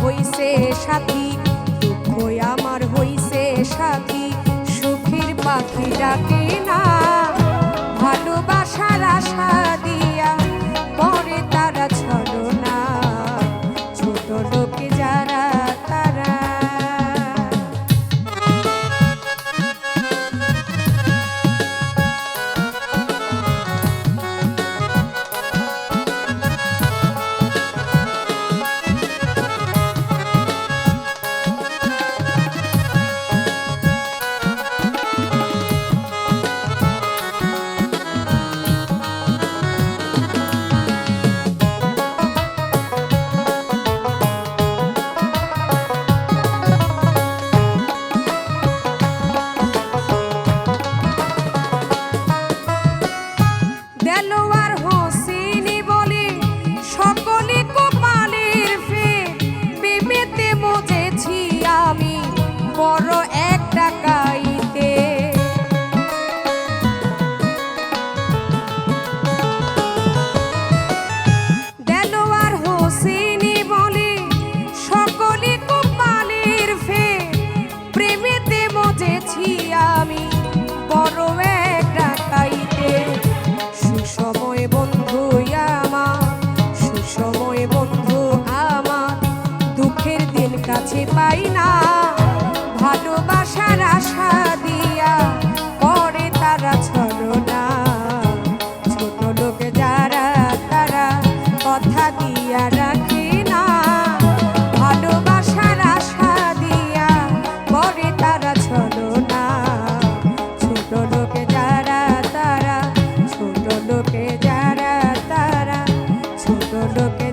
হইছে সাথী দুঃখ আমার হইছে সাথী সুখের পাখি ডাকে পাই না। ভালোবাসার আশা দিয়া পরে তারা ছড়ো না ছোট লোক যারা তারা কথা দিয়া রাখি না। ভালোবাসার আশা দিয়া পরে তারা ছড়ো না ছোট লোক যারা তারা, ছোট লোকে যারা তারা, ছোট লোকে